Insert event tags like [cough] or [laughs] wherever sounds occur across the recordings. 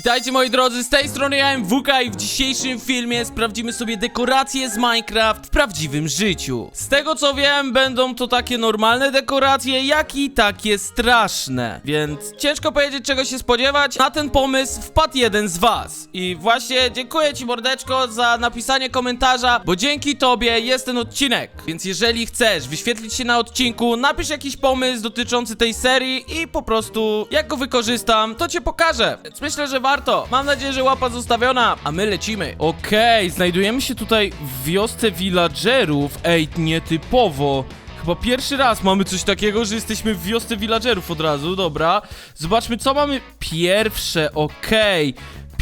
Witajcie moi drodzy, z tej strony ja MWK i w dzisiejszym filmie sprawdzimy sobie dekoracje z Minecraft w prawdziwym życiu. Z tego co wiem, będą to takie normalne dekoracje, jak i takie straszne. Więc ciężko powiedzieć czego się spodziewać. Na ten pomysł wpadł jeden z was. I właśnie dziękuję ci mordeczko za napisanie komentarza, bo dzięki tobie jest ten odcinek. Więc jeżeli chcesz wyświetlić się na odcinku, napisz jakiś pomysł dotyczący tej serii i po prostu jak go wykorzystam, to cię pokażę. Więc myślę, że warto. Mam nadzieję, że łapa zostawiona, a my lecimy. Okej, znajdujemy się tutaj w wiosce villagerów. Ej, nietypowo. Chyba pierwszy raz mamy coś takiego, że jesteśmy w wiosce villagerów od razu, dobra. Zobaczmy, co mamy pierwsze, okej.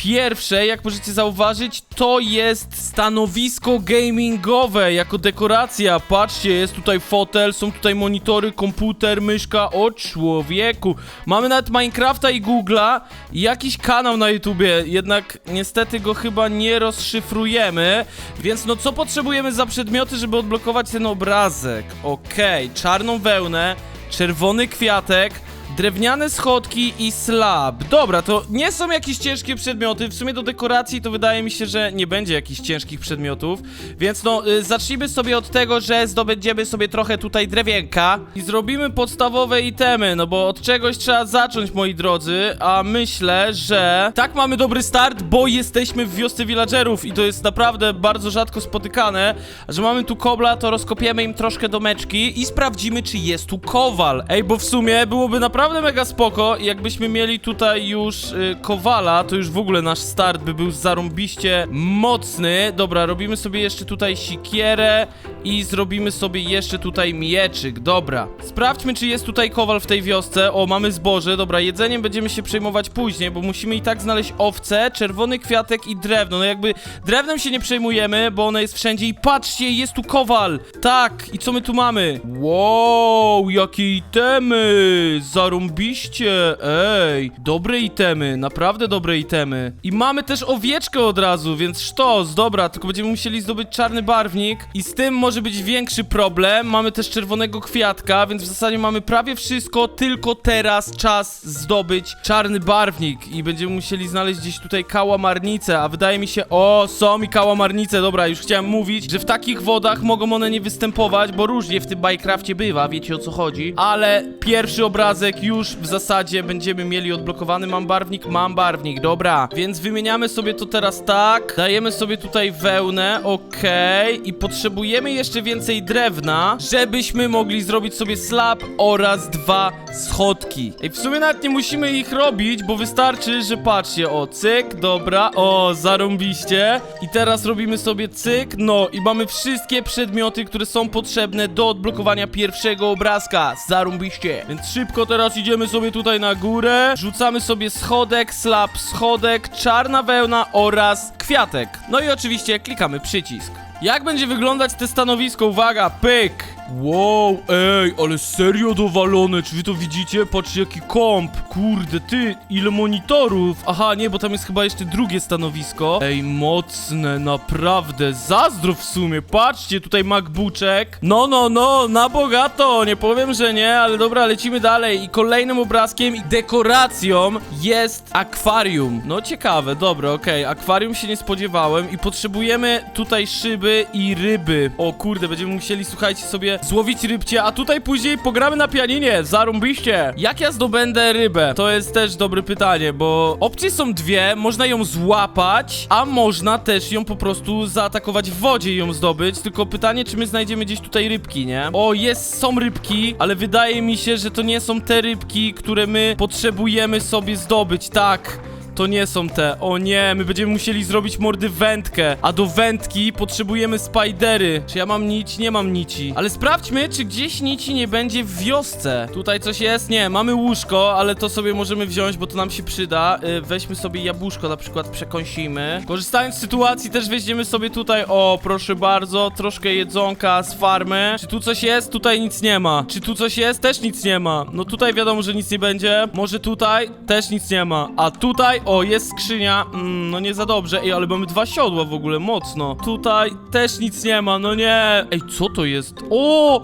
Pierwsze, jak możecie zauważyć, to jest stanowisko gamingowe jako dekoracja. Patrzcie, jest tutaj fotel, są tutaj monitory, komputer, myszka. O człowieku. Mamy nawet Minecrafta i Google'a i jakiś kanał na YouTubie, jednak niestety go chyba nie rozszyfrujemy. Więc no co potrzebujemy za przedmioty, żeby odblokować ten obrazek? Okej, czarną wełnę, czerwony kwiatek, Drewniane schodki i slab. Dobra, to nie są jakieś ciężkie przedmioty. W sumie do dekoracji to wydaje mi się, że nie będzie jakichś ciężkich przedmiotów. Więc no, y, zacznijmy sobie od tego, że zdobędziemy sobie trochę tutaj drewienka i zrobimy podstawowe itemy, no bo od czegoś trzeba zacząć, moi drodzy. A myślę, że tak mamy dobry start, bo jesteśmy w wiosce villagerów i to jest naprawdę bardzo rzadko spotykane. Że mamy tu kobla, to rozkopiemy im troszkę domeczki i sprawdzimy, czy jest tu kowal. Ej, bo w sumie byłoby naprawdę mega spoko, jakbyśmy mieli tutaj już y, kowala, to już w ogóle nasz start by był zarąbiście mocny. Dobra, robimy sobie jeszcze tutaj sikierę i zrobimy sobie jeszcze tutaj mieczyk. Dobra, sprawdźmy, czy jest tutaj kowal w tej wiosce. O, mamy zboże. Dobra, jedzeniem będziemy się przejmować później, bo musimy i tak znaleźć owce, czerwony kwiatek i drewno. No jakby drewnem się nie przejmujemy, bo ono jest wszędzie i patrzcie, jest tu kowal. Tak, i co my tu mamy? Wow, jakie itemy! Zarąbiście, ej. Dobre itemy, naprawdę dobre itemy. I mamy też owieczkę od razu, więc sztos, dobra, tylko będziemy musieli zdobyć czarny barwnik i z tym może być większy problem. Mamy też czerwonego kwiatka, więc w zasadzie mamy prawie wszystko, tylko teraz czas zdobyć czarny barwnik i będziemy musieli znaleźć gdzieś tutaj kałamarnicę, a wydaje mi się, o, są i kałamarnice, dobra, już chciałem mówić, że w takich wodach mogą one nie występować, bo różnie w tym Minecrafcie bywa, wiecie o co chodzi, ale pierwszy obrazek już w zasadzie będziemy mieli odblokowany, mam barwnik, mam barwnik, dobra, więc wymieniamy sobie to teraz tak, dajemy sobie tutaj wełnę, okej, i potrzebujemy jeszcze więcej drewna, żebyśmy mogli zrobić sobie slab oraz dwa schodki. Ej, w sumie nawet nie musimy ich robić, bo wystarczy, że patrzcie, o, cyk, dobra, o, zarąbiście. I teraz robimy sobie cyk, no i mamy wszystkie przedmioty, które są potrzebne do odblokowania pierwszego obrazka. Zarąbiście. Więc szybko teraz idziemy sobie tutaj na górę, rzucamy sobie schodek, slab, schodek, czarna wełna oraz kwiatek. No i oczywiście klikamy przycisk. Jak będzie wyglądać te stanowisko? Uwaga, pyk! Wow, ej, ale serio dowalone, czy wy to widzicie? Patrzcie jaki komp, kurde, ty, ile monitorów. Aha, nie, bo tam jest chyba jeszcze drugie stanowisko. Ej, mocne, naprawdę, zazdro w sumie, patrzcie, tutaj MacBookek No, no, no, na bogato, nie powiem, że nie, ale dobra, lecimy dalej. I kolejnym obrazkiem i dekoracją jest akwarium. No, ciekawe, dobra, okej, akwarium się nie spodziewałem i potrzebujemy tutaj szyby i ryby. O kurde, będziemy musieli, słuchajcie sobie, złowić rybcie, a tutaj później pogramy na pianinie, zarąbiście. Jak ja zdobędę rybę? To jest też dobre pytanie, bo opcje są dwie, można ją złapać, a można też ją po prostu zaatakować w wodzie i ją zdobyć, tylko pytanie, czy my znajdziemy gdzieś tutaj rybki, nie? O, jest, są rybki, ale wydaje mi się, że to nie są te rybki, które my potrzebujemy sobie zdobyć, tak to nie są te. O nie, my będziemy musieli zrobić mordy wędkę. A do wędki potrzebujemy spidery. Czy ja mam nić? Nie mam nici. Ale sprawdźmy, czy gdzieś nici nie będzie w wiosce. Tutaj coś jest? Nie, mamy łóżko, ale to sobie możemy wziąć, bo to nam się przyda. Yy, weźmy sobie jabłuszko na przykład, przekąsimy. Korzystając z sytuacji też weźmiemy sobie tutaj, o proszę bardzo, troszkę jedzonka z farmy. Czy tu coś jest? Tutaj nic nie ma. Czy tu coś jest? Też nic nie ma. No tutaj wiadomo, że nic nie będzie. Może tutaj? Też nic nie ma. A tutaj, o, jest skrzynia. Mm, no nie za dobrze. Ej, ale mamy dwa siodła w ogóle, mocno. Tutaj też nic nie ma, no nie. Ej, co to jest? O!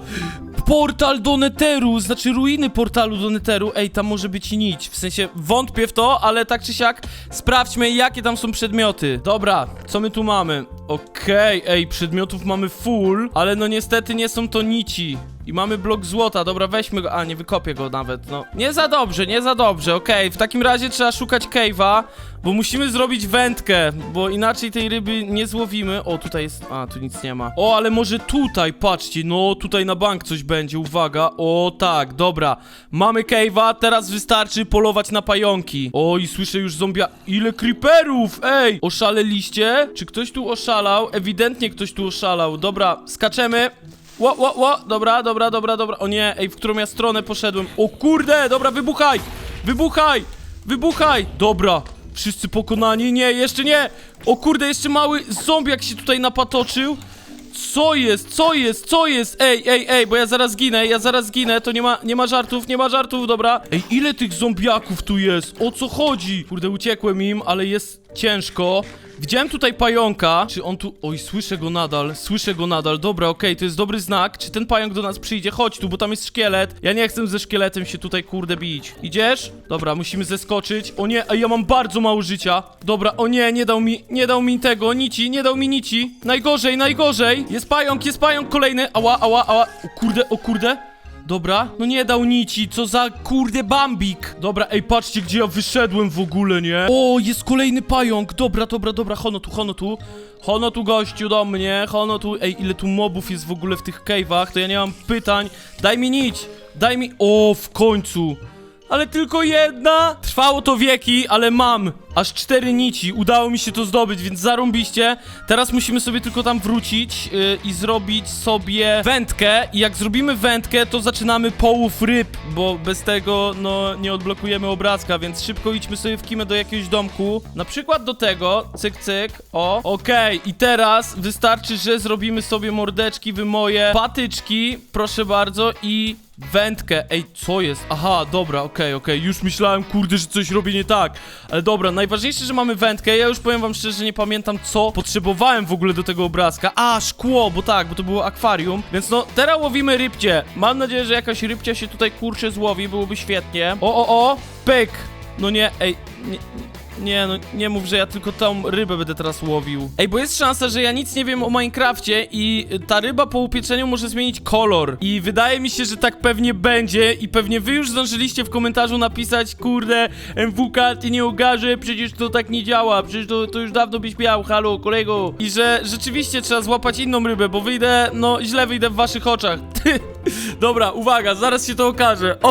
portal do Netheru, znaczy ruiny portalu do Netheru. Ej, tam może być i nić. W sensie wątpię w to, ale tak czy siak sprawdźmy, jakie tam są przedmioty. Dobra, co my tu mamy? Okej, ej, przedmiotów mamy full, ale no niestety nie są to nici. I mamy blok złota, dobra, weźmy go. A, nie wykopię go nawet, no. Nie za dobrze, nie za dobrze, okej. W takim razie trzeba szukać cave'a, bo musimy zrobić wędkę, bo inaczej tej ryby nie złowimy. O, tutaj jest... A, tu nic nie ma. O, ale może tutaj, patrzcie, no tutaj na bank coś będzie, uwaga. O, tak, dobra. Mamy cave'a, teraz wystarczy polować na pająki. O, i słyszę już zombia... Ile creeperów, ej! Oszaleliście? Czy ktoś tu oszalał? Ewidentnie ktoś tu oszalał. Dobra, skaczemy. Ło, ło, ło, dobra, dobra, dobra, dobra. O nie, ej, w którą ja stronę poszedłem? O kurde, dobra, wybuchaj! Wybuchaj! Wybuchaj! Dobra, wszyscy pokonani? Nie, jeszcze nie! O kurde, jeszcze mały zombiak się tutaj napatoczył. Co jest? Co jest? Co jest? Ej, ej, ej, bo ja zaraz ginę, ja zaraz ginę, to nie ma, nie ma żartów, nie ma żartów, dobra. Ej, ile tych zombiaków tu jest? O co chodzi? Kurde, uciekłem im, ale jest ciężko. Widziałem tutaj pająka. Czy on tu... Oj, słyszę go nadal, słyszę go nadal. Dobra, okej, to jest dobry znak. Czy ten pająk do nas przyjdzie? Chodź tu, bo tam jest szkielet. Ja nie chcę ze szkieletem się tutaj, kurde, bić. Idziesz? Dobra, musimy zeskoczyć. O nie, ja mam bardzo mało życia. Dobra, o nie, nie dał mi, nie dał mi tego, nici, nie dał mi nici. Najgorzej, najgorzej. Jest pająk, jest pająk kolejny. Ała, ała, ała. O kurde, o kurde. Dobra, no nie dał nici, co za kurde bambik. Dobra, ej, patrzcie, gdzie ja wyszedłem w ogóle, nie? O, jest kolejny pająk. Dobra, dobra, dobra, hono tu, hono tu. Hono tu, gościu, do mnie, hono tu. Ej, ile tu mobów jest w ogóle w tych cave'ach, to ja nie mam pytań. Daj mi nić, daj mi... O, w końcu. Ale tylko jedna? Trwało to wieki, ale mam aż cztery nici. Udało mi się to zdobyć, więc zarąbiście. Teraz musimy sobie tylko tam wrócić yy, i zrobić sobie wędkę. I jak zrobimy wędkę, to zaczynamy połów ryb, bo bez tego, no, nie odblokujemy obrazka, więc szybko idźmy sobie w kimę do jakiegoś domku. Na przykład do tego, cyk, cyk, o, okej. I teraz wystarczy, że zrobimy sobie mordeczki, wy moje patyczki, proszę bardzo, i Wędkę, ej, co jest? Aha, dobra, okej, okej, już myślałem, kurde, że coś robię nie tak. Ale dobra, najważniejsze, że mamy wędkę. Ja już powiem wam szczerze, że nie pamiętam, co potrzebowałem w ogóle do tego obrazka. A, szkło, bo tak, bo to było akwarium. Więc no, teraz łowimy rybcie. Mam nadzieję, że jakaś rybcia się tutaj, kurczę, złowi Byłoby świetnie. O, o, o, pyk. No nie, ej, nie, nie, no nie mów, że ja tylko tą rybę będę teraz łowił. Ej, bo jest szansa, że ja nic nie wiem o Minecrafcie i ta ryba po upieczeniu może zmienić kolor. I wydaje mi się, że tak pewnie będzie i pewnie wy już zdążyliście w komentarzu napisać, kurde, MWK, ty nie ogarze, przecież to tak nie działa, przecież to, to już dawno byś miał, halo, kolego. I że rzeczywiście trzeba złapać inną rybę, bo wyjdę, no źle wyjdę w waszych oczach. [laughs] Dobra, uwaga, zaraz się to okaże. [laughs]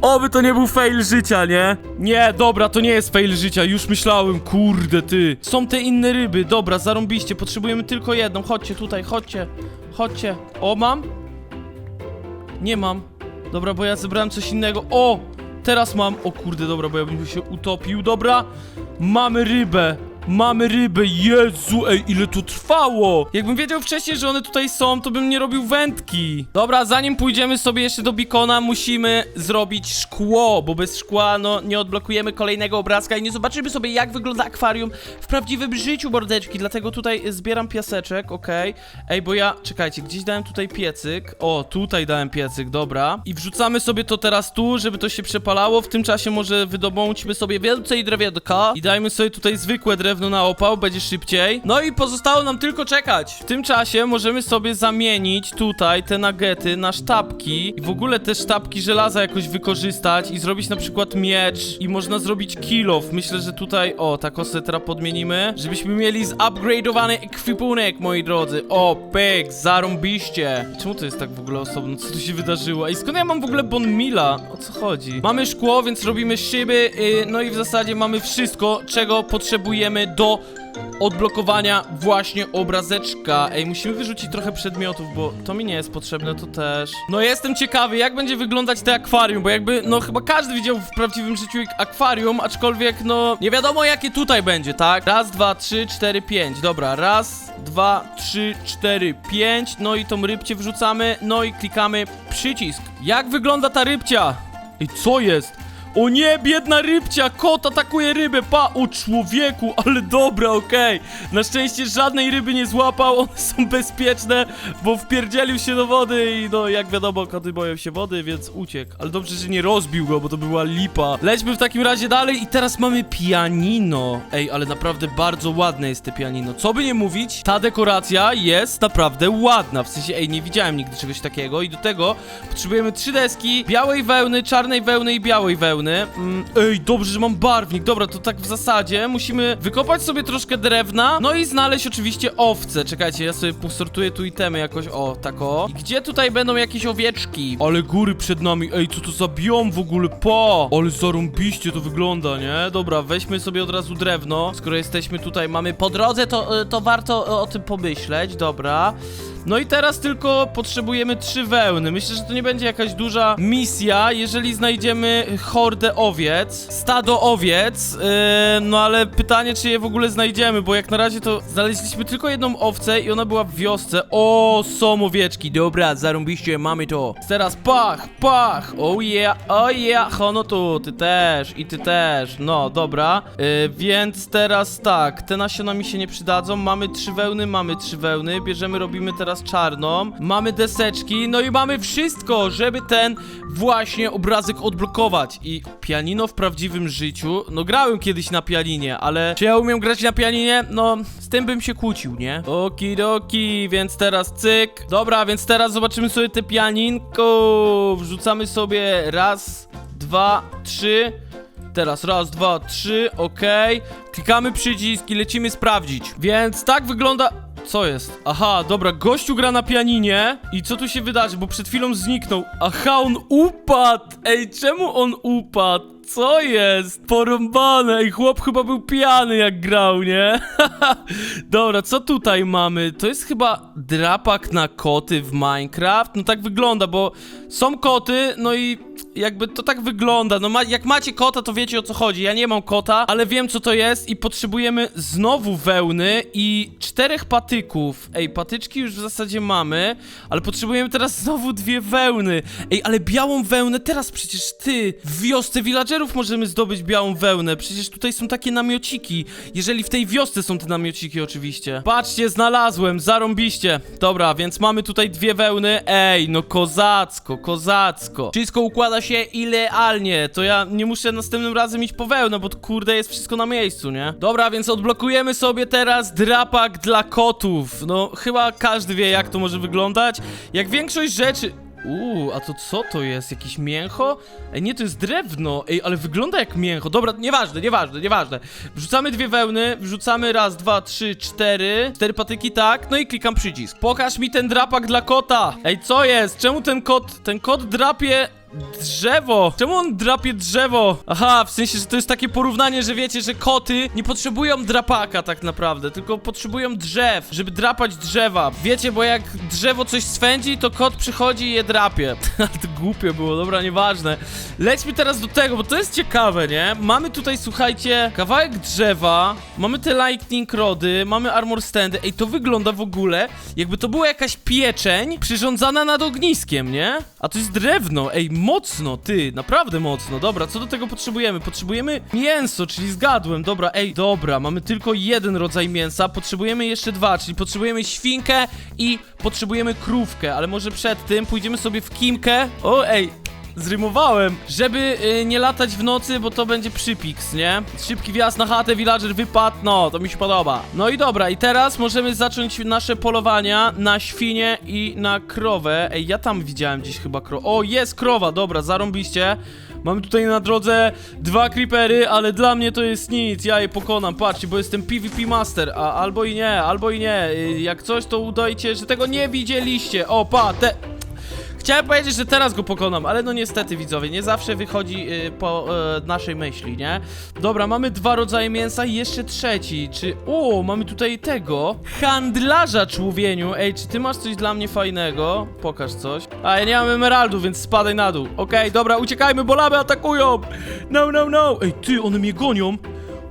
O, oby to nie był fail życia, nie? Nie, dobra, to nie jest fail życia, już myślałem, kurde ty. Są te inne ryby, dobra, zarąbiście, potrzebujemy tylko jedną. Chodźcie tutaj, chodźcie, chodźcie. O, mam? Nie mam. Dobra, bo ja zebrałem coś innego. O! Teraz mam. O kurde, dobra, bo ja bym się utopił. Dobra, mamy rybę. Mamy rybę, Jezu, ej, ile to trwało! Jakbym wiedział wcześniej, że one tutaj są, to bym nie robił wędki. Dobra, zanim pójdziemy sobie jeszcze do Bikona, musimy zrobić szkło, bo bez szkła, no, nie odblokujemy kolejnego obrazka i nie zobaczymy sobie, jak wygląda akwarium w prawdziwym życiu, mordeczki. Dlatego tutaj zbieram piaseczek, okej. Ej, bo ja, czekajcie, gdzieś dałem tutaj piecyk. O, tutaj dałem piecyk, dobra. I wrzucamy sobie to teraz tu, żeby to się przepalało. W tym czasie może wydobądźmy sobie więcej drewienka i dajmy sobie tutaj zwykłe drewno na opał, będzie szybciej. No i pozostało nam tylko czekać. W tym czasie możemy sobie zamienić tutaj te nagety na sztabki i w ogóle te sztabki żelaza jakoś wykorzystać i zrobić na przykład miecz i można zrobić kill off. Myślę, że tutaj, o, tak osę teraz podmienimy, żebyśmy mieli zupgrade'owany ekwipunek, moi drodzy. O, pyk, zarąbiście. Czemu to jest tak w ogóle osobno? Co tu się wydarzyło? Ej, skąd ja mam w ogóle Bon Mila? O co chodzi? Mamy szkło, więc robimy szyby, yy, no i w zasadzie mamy wszystko, czego potrzebujemy do odblokowania właśnie obrazeczka. Ej, musimy wyrzucić trochę przedmiotów, bo to mi nie jest potrzebne, to też. No jestem ciekawy, jak będzie wyglądać te akwarium, bo jakby, no chyba każdy widział w prawdziwym życiu akwarium, aczkolwiek, no, nie wiadomo jakie tutaj będzie, tak? Raz, dwa, trzy, cztery, pięć. Dobra, raz, dwa, trzy, cztery, pięć. No i tą rybcie wrzucamy, no i klikamy przycisk. Jak wygląda ta rybcia? Ej, co jest? O nie, biedna rybcia, kot atakuje rybę, pa, o człowieku, ale dobra, okej. Na szczęście żadnej ryby nie złapał, [laughs] one są bezpieczne, bo wpierdzielił się do wody i no, jak wiadomo, koty boją się wody, więc uciekł. Ale dobrze, że nie rozbił go, bo to by była lipa. Lećmy w takim razie dalej i teraz mamy pianino. Ej, ale naprawdę bardzo ładne jest te pianino. Co by nie mówić, ta dekoracja jest naprawdę ładna. W sensie, ej, nie widziałem nigdy czegoś takiego i do tego potrzebujemy trzy deski białej wełny, czarnej wełny i białej wełny. Mm, ej, dobrze, że mam barwnik. Dobra, to tak w zasadzie musimy wykopać sobie troszkę drewna, no i znaleźć oczywiście owce. Czekajcie, ja sobie posortuję tu itemy jakoś, o, tak o. I gdzie tutaj będą jakieś owieczki? Ale góry przed nami, ej, co to za biom w ogóle, po! Ale zarąbiście to wygląda, nie? Dobra, weźmy sobie od razu drewno. Skoro jesteśmy tutaj, mamy po drodze, to, y, to warto o tym pomyśleć, dobra. No i teraz tylko potrzebujemy trzy wełny. Myślę, że to nie będzie jakaś duża misja, jeżeli znajdziemy hordę owiec, stado owiec, yy, no ale pytanie, czy je w ogóle znajdziemy, bo jak na razie to znaleźliśmy tylko jedną owcę i ona była w wiosce. O, są owieczki, dobra, zarąbiście, mamy to. Teraz pach, pach, oh yeah, oh yeah, hono tu, ty też i ty też, no dobra. Yy, więc teraz tak, te nasiona mi się nie przydadzą, mamy trzy wełny, mamy trzy wełny, bierzemy, robimy teraz czarną, mamy deseczki, no i mamy wszystko, żeby ten właśnie obrazek odblokować. I pianino w prawdziwym życiu, no grałem kiedyś na pianinie, ale czy ja umiem grać na pianinie? No, z tym bym się kłócił, nie? Okidoki, więc teraz cyk. Dobra, więc teraz zobaczymy sobie te pianinko. Wrzucamy sobie raz, dwa, trzy. Teraz raz, dwa, trzy, okej. Klikamy przycisk i lecimy sprawdzić. Więc tak wygląda... Co jest? Aha, dobra, gościu gra na pianinie i co tu się wydarzy, bo przed chwilą zniknął. Aha, on upadł! Ej, czemu on upadł? Co jest? Porąbane i chłop chyba był pijany jak grał, nie? [laughs] Dobra, co tutaj mamy? To jest chyba drapak na koty w Minecraft? No tak wygląda, bo są koty, no i jakby to tak wygląda. No ma, jak macie kota, to wiecie o co chodzi. Ja nie mam kota, ale wiem co to jest i potrzebujemy znowu wełny i czterech patyków. Ej, patyczki już w zasadzie mamy, ale potrzebujemy teraz znowu dwie wełny. Ej, ale białą wełnę teraz przecież ty, w wiosce villagerów możemy zdobyć białą wełnę. Przecież tutaj są takie namiociki. Jeżeli w tej wiosce są te namiociki oczywiście. Patrzcie, znalazłem, zarąbiście. Dobra, więc mamy tutaj dwie wełny. Ej, no kozacko, kozacko. Wszystko układa się idealnie. To ja nie muszę następnym razem iść po wełnę, bo kurde jest wszystko na miejscu, nie? Dobra, więc odblokujemy sobie teraz drapak dla kotów. No, chyba każdy wie jak to może wyglądać. Jak większość rzeczy... Uuu, a to co to jest? Jakieś mięcho? Ej, nie, to jest drewno. Ej, ale wygląda jak mięcho. Dobra, nieważne, nieważne, nieważne. Wrzucamy dwie wełny, wrzucamy raz, dwa, trzy, cztery. Cztery patyki, tak. No i klikam przycisk. Pokaż mi ten drapak dla kota. Ej, co jest? Czemu ten kot, ten kot drapie drzewo? Czemu on drapie drzewo? Aha, w sensie, że to jest takie porównanie, że wiecie, że koty nie potrzebują drapaka tak naprawdę, tylko potrzebują drzew, żeby drapać drzewa. Wiecie, bo jak drzewo coś swędzi, to kot przychodzi i je drapie. [laughs] To głupie było, dobra, nieważne. Lećmy teraz do tego, bo to jest ciekawe, nie? Mamy tutaj, słuchajcie, kawałek drzewa, mamy te lightning rody, mamy armor standy. Ej, to wygląda w ogóle, jakby to była jakaś pieczeń przyrządzana nad ogniskiem, nie? A to jest drewno, ej, mocno, ty, naprawdę mocno. Dobra, co do tego potrzebujemy? Potrzebujemy mięso, czyli zgadłem. Dobra, ej, dobra, mamy tylko jeden rodzaj mięsa, potrzebujemy jeszcze dwa, czyli potrzebujemy świnkę i potrzebujemy krówkę, ale może przed tym pójdziemy sobie w kimkę. O, ej, Zrymowałem, żeby y, nie latać w nocy, bo to będzie przypiks, nie? Szybki wjazd na chatę, villager wypadł, no, to mi się podoba. No i dobra, i teraz możemy zacząć nasze polowania na świnie i na krowę. Ej, ja tam widziałem gdzieś chyba krowę. O, jest krowa, dobra, zarąbiście. Mamy tutaj na drodze dwa creepery, ale dla mnie to jest nic, ja je pokonam, patrzcie, bo jestem PvP master, a albo i nie, albo i nie. Y, Jak coś, to udajcie, że tego nie widzieliście. O, pa, te... Chciałem powiedzieć, że teraz go pokonam, ale no niestety widzowie, nie zawsze wychodzi y, po y, naszej myśli, nie? Dobra, mamy dwa rodzaje mięsa i jeszcze trzeci, czy... O, mamy tutaj tego, handlarza człowieniu, ej, czy ty masz coś dla mnie fajnego? Pokaż coś. A, ja nie mam emeraldu, więc spadaj na dół. Okej, dobra, uciekajmy, bo laby atakują! No, no, no! Ej, ty, one mnie gonią!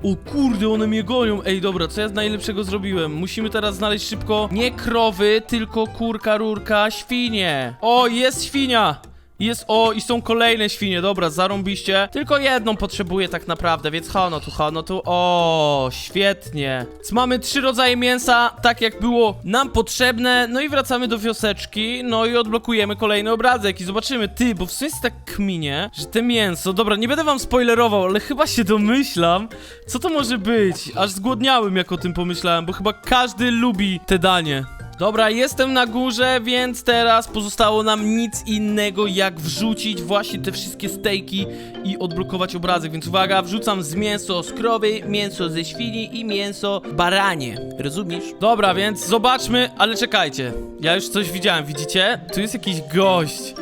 O kurde, one mnie gonią. Ej, dobra, co ja najlepszego zrobiłem? Musimy teraz znaleźć szybko nie krowy, tylko kurka, rurka, świnie. O, jest świnia! Jest, o, i są kolejne świnie, dobra, zarąbiście. Tylko jedną potrzebuję tak naprawdę, więc hono tu, hono tu, o, świetnie. Więc mamy trzy rodzaje mięsa, tak jak było nam potrzebne, no i wracamy do wioseczki, no i odblokujemy kolejny obrazek i zobaczymy, ty, bo w sumie jest tak kminie, że te mięso, dobra, nie będę wam spoilerował, ale chyba się domyślam, co to może być. Aż zgłodniałem, jak o tym pomyślałem, bo chyba każdy lubi te danie. Dobra, jestem na górze, więc teraz pozostało nam nic innego jak wrzucić właśnie te wszystkie stejki i odblokować obrazek, więc uwaga, wrzucam z mięso z krowy, mięso ze świni i mięso baranie, rozumiesz? Dobra, więc zobaczmy, ale czekajcie, ja już coś widziałem, widzicie? Tu jest jakiś gość.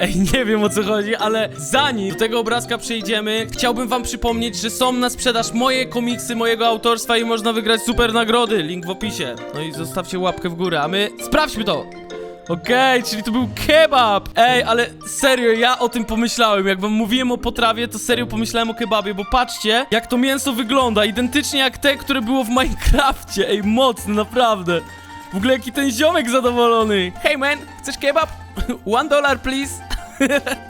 Ej, nie wiem o co chodzi, ale zanim do tego obrazka przejdziemy, chciałbym wam przypomnieć, że są na sprzedaż moje komiksy mojego autorstwa i można wygrać super nagrody. Link w opisie. No i zostawcie łapkę w górę, a my sprawdźmy to. Okej, czyli to był kebab! Ej, ale serio, ja o tym pomyślałem. Jak wam mówiłem o potrawie, to serio pomyślałem o kebabie, bo patrzcie, jak to mięso wygląda. Identycznie jak te, które było w Minecrafcie. Ej, mocne, naprawdę. W ogóle jaki ten ziomek zadowolony. Hey man, chcesz kebab? [laughs] One dollar please.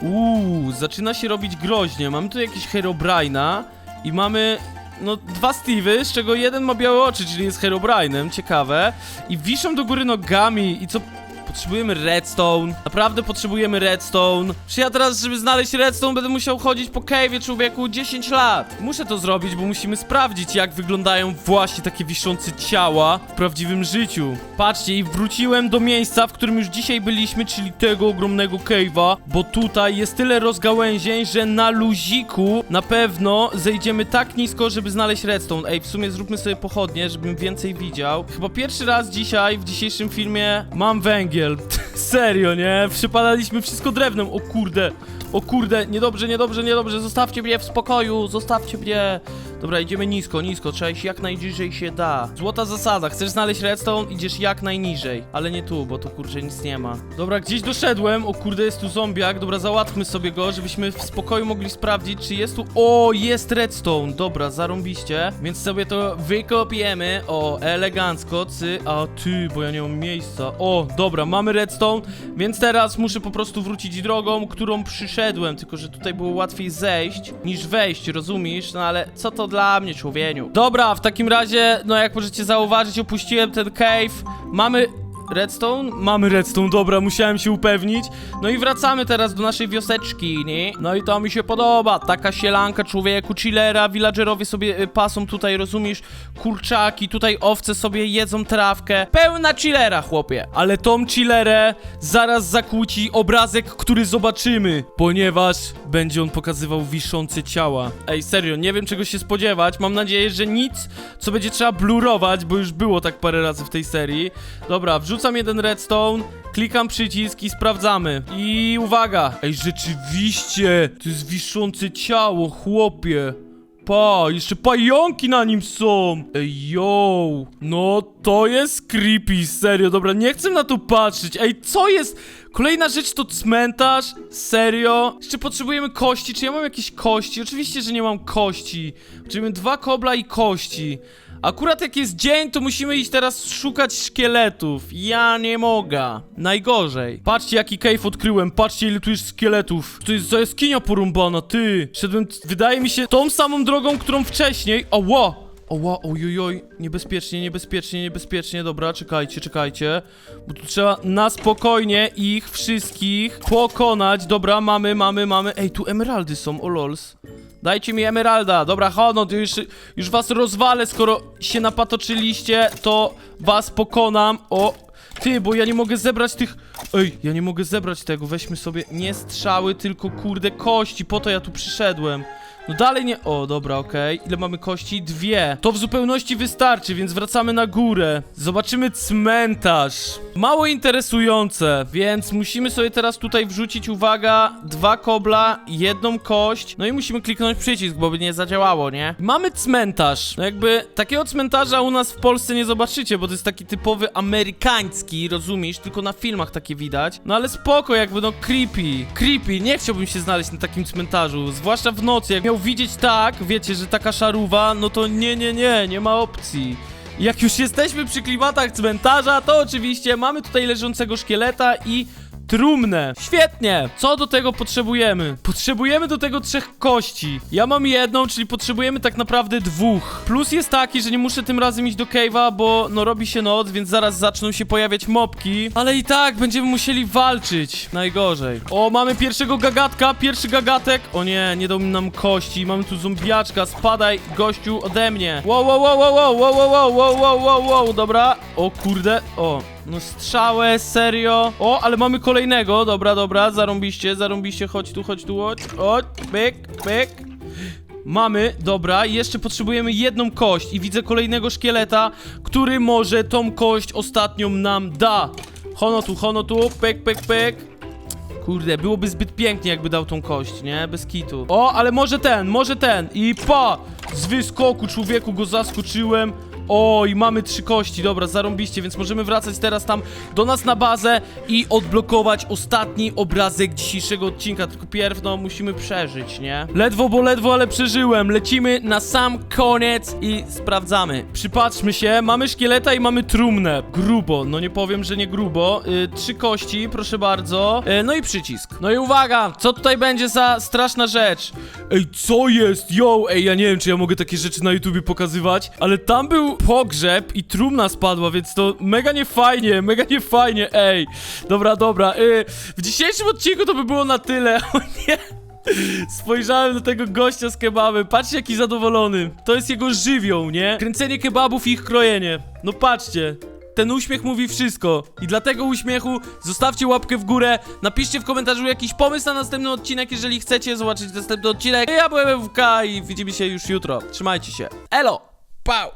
Uuu, zaczyna się robić groźnie. Mamy tu jakiegoś Herobrine'a i mamy no dwa Steve'y, z czego jeden ma białe oczy, czyli jest Herobrine'em, ciekawe. I wiszą do góry nogami i co... Potrzebujemy redstone. Naprawdę potrzebujemy redstone. Czy ja teraz, żeby znaleźć redstone, będę musiał chodzić po cave'ie człowieku 10 lat. Muszę to zrobić, bo musimy sprawdzić, jak wyglądają właśnie takie wiszące ciała w prawdziwym życiu. Patrzcie, i wróciłem do miejsca, w którym już dzisiaj byliśmy, czyli tego ogromnego cave'a, bo tutaj jest tyle rozgałęzień, że na luziku na pewno zejdziemy tak nisko, żeby znaleźć redstone. Ej, w sumie zróbmy sobie pochodnie, żebym więcej widział. Chyba pierwszy raz dzisiaj, w dzisiejszym filmie, mam węgiel. [laughs] Serio, nie? Przypadaliśmy wszystko drewnem, o kurde. O kurde, niedobrze, niedobrze, niedobrze, zostawcie mnie w spokoju, zostawcie mnie. Dobra, idziemy nisko, nisko, trzeba iść jak najniżej się da. Złota zasada, chcesz znaleźć redstone, idziesz jak najniżej. Ale nie tu, bo tu kurczę nic nie ma. Dobra, gdzieś doszedłem, o kurde, jest tu zombiak, dobra, załatwmy sobie go, żebyśmy w spokoju mogli sprawdzić, czy jest tu... O, jest redstone, dobra, zarąbiście. Więc sobie to wykopiemy, o, elegancko, cy... A ty, bo ja nie mam miejsca. O, dobra, mamy redstone, więc teraz muszę po prostu wrócić drogą, którą przyszedłem, tylko że tutaj było łatwiej zejść niż wejść, rozumiesz? No ale co to dla mnie, człowieniu? Dobra, w takim razie, no jak możecie zauważyć, opuściłem ten cave. Mamy redstone? Mamy redstone, dobra, musiałem się upewnić. No i wracamy teraz do naszej wioseczki, nie? No i to mi się podoba, taka sielanka człowieku, chillera, villagerowie sobie y, pasą tutaj, rozumiesz? Kurczaki, tutaj owce sobie jedzą trawkę. Pełna chillera, chłopie. Ale tą chillerę zaraz zakłóci obrazek, który zobaczymy, ponieważ będzie on pokazywał wiszące ciała. Ej, serio, nie wiem czego się spodziewać. Mam nadzieję, że nic, co będzie trzeba blurować, bo już było tak parę razy w tej serii. Dobra, wrzucam jeden redstone, klikam przycisk i sprawdzamy. I uwaga! Ej, rzeczywiście! To jest wiszące ciało, chłopie. Pa, jeszcze pająki na nim są! Ej, yo! No, to jest creepy, serio, dobra, nie chcę na to patrzeć. Ej, co jest? Kolejna rzecz to cmentarz? Serio? Jeszcze potrzebujemy kości, czy ja mam jakieś kości? Oczywiście, że nie mam kości. Potrzebujemy dwa kobla i kości. Akurat jak jest dzień, to musimy iść teraz szukać szkieletów. Ja nie mogę. Najgorzej. Patrzcie, jaki cave odkryłem. Patrzcie, ile tu jest szkieletów. To jest za jaskinia porumbana, ty. Szedłem, wydaje mi się, tą samą drogą, którą wcześniej. Ała! Oła, ojojoj, niebezpiecznie, niebezpiecznie, niebezpiecznie, dobra, czekajcie, czekajcie, bo tu trzeba na spokojnie ich wszystkich pokonać, dobra, mamy, mamy, mamy, ej, tu emeraldy są, o lols, dajcie mi emeralda, dobra, hono, to już, już was rozwalę, skoro się napatoczyliście, to was pokonam, o, ty, bo ja nie mogę zebrać tych, ej, ja nie mogę zebrać tego, weźmy sobie nie strzały, tylko kurde kości, po to ja tu przyszedłem. No dalej nie... O, dobra, okej. Ile mamy kości? Dwie. To w zupełności wystarczy, więc wracamy na górę. Zobaczymy cmentarz. Mało interesujące, więc musimy sobie teraz tutaj wrzucić, uwaga, dwa kobla, jedną kość. No i musimy kliknąć przycisk, bo by nie zadziałało, nie? Mamy cmentarz. No jakby takiego cmentarza u nas w Polsce nie zobaczycie, bo to jest taki typowy amerykański, rozumiesz? Tylko na filmach takie widać. No ale spoko, jakby no creepy. Creepy, nie chciałbym się znaleźć na takim cmentarzu, zwłaszcza w nocy, jak miał widzieć tak, wiecie, że taka szaruwa, no to nie, nie, nie, nie ma opcji. Jak już jesteśmy przy klimatach cmentarza, to oczywiście mamy tutaj leżącego szkieleta i trumnę. Świetnie. Co do tego potrzebujemy? Potrzebujemy do tego trzech kości. Ja mam jedną, czyli potrzebujemy tak naprawdę dwóch. Plus jest taki, że nie muszę tym razem iść do cave'a, bo no robi się noc, więc zaraz zaczną się pojawiać mopki. Ale i tak będziemy musieli walczyć. Najgorzej. O, mamy pierwszego gagatka, pierwszy gagatek. O nie, nie dał nam kości. Mamy tu zombiaczka. Spadaj, gościu, ode mnie. Wow, wow, wow, wow, wow, wow, wow, wow, wow, wow, wow, wow, dobra. O kurde, o. No strzałę, serio. O, ale mamy kolejnego. Dobra, dobra, zarąbiście, zarąbiście. Chodź tu, chodź tu, chodź. Chodź, pyk, pyk. Mamy, dobra, jeszcze potrzebujemy jedną kość i widzę kolejnego szkieleta, który może tą kość ostatnią nam da. Hono tu, hono tu, pyk, pyk, pyk. Kurde, byłoby zbyt pięknie, jakby dał tą kość, nie? Bez kitu. O, ale może ten, może ten. I pa! Z wyskoku człowieku go zaskoczyłem. O, i mamy trzy kości, dobra, zarąbiście, więc możemy wracać teraz tam do nas na bazę i odblokować ostatni obrazek dzisiejszego odcinka. Tylko pierw, no, musimy przeżyć, nie? Ledwo, bo ledwo, ale przeżyłem. Lecimy na sam koniec i sprawdzamy. Przypatrzmy się, mamy szkieleta i mamy trumnę. Grubo, no nie powiem, że nie grubo. Y, trzy kości, proszę bardzo. Y, no i przycisk. No i uwaga, co tutaj będzie za straszna rzecz? Ej, co jest? Yo, ej, ja nie wiem, czy ja mogę takie rzeczy na YouTubie pokazywać, ale tam był pogrzeb i trumna spadła, więc to mega niefajnie, mega niefajnie, ej. Dobra, dobra, y, w dzisiejszym odcinku to by było na tyle, [laughs] o nie. Spojrzałem do tego gościa z kebabem, patrzcie jaki zadowolony. To jest jego żywioł, nie? Kręcenie kebabów i ich krojenie. No patrzcie. Ten uśmiech mówi wszystko. I dla tego uśmiechu zostawcie łapkę w górę, napiszcie w komentarzu jakiś pomysł na następny odcinek, jeżeli chcecie zobaczyć następny odcinek. Ja byłem WK i widzimy się już jutro. Trzymajcie się. Elo! Pau!